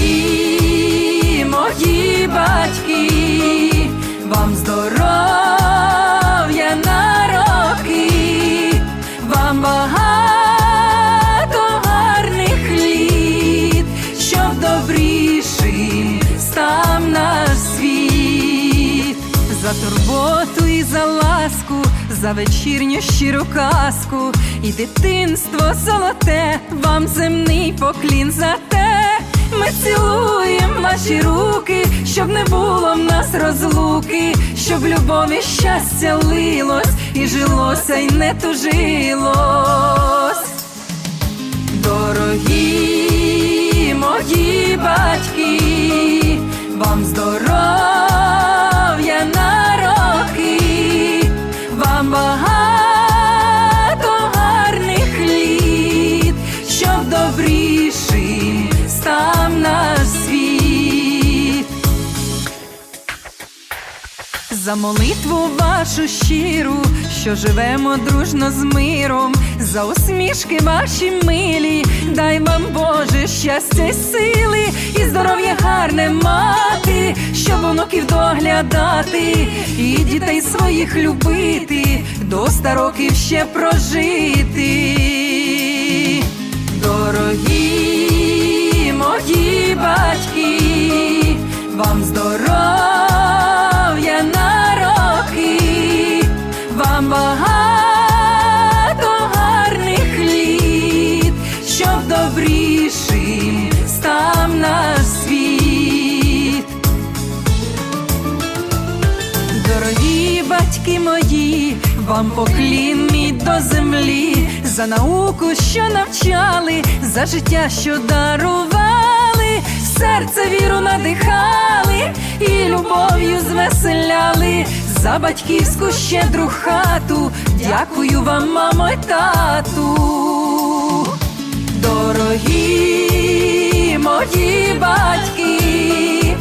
І мої батьки, вам здоров'я на роки, вам багато гарних літ, щоб добріший став на світ, за турботу і за ласку. За вечірню щиру казку і дитинство золоте, вам земний поклін за те. Ми цілуємо наші руки, щоб не було в нас розлуки, щоб любові щастя лилось і жилося, й не тужилось. За молитву вашу щиру, що живемо дружно з миром, за усмішки ваші милі, дай вам Боже щастя й сили, і здоров'я гарне мати, щоб онуків доглядати, і дітей своїх любити, до ста років ще прожити. Батьки мої, вам поклін мій до землі, за науку, що навчали, за життя, що дарували, серце віру надихали і любов'ю звеселяли, за батьківську щедру хату. Дякую вам, мамо й тату. Дорогі мої батьки,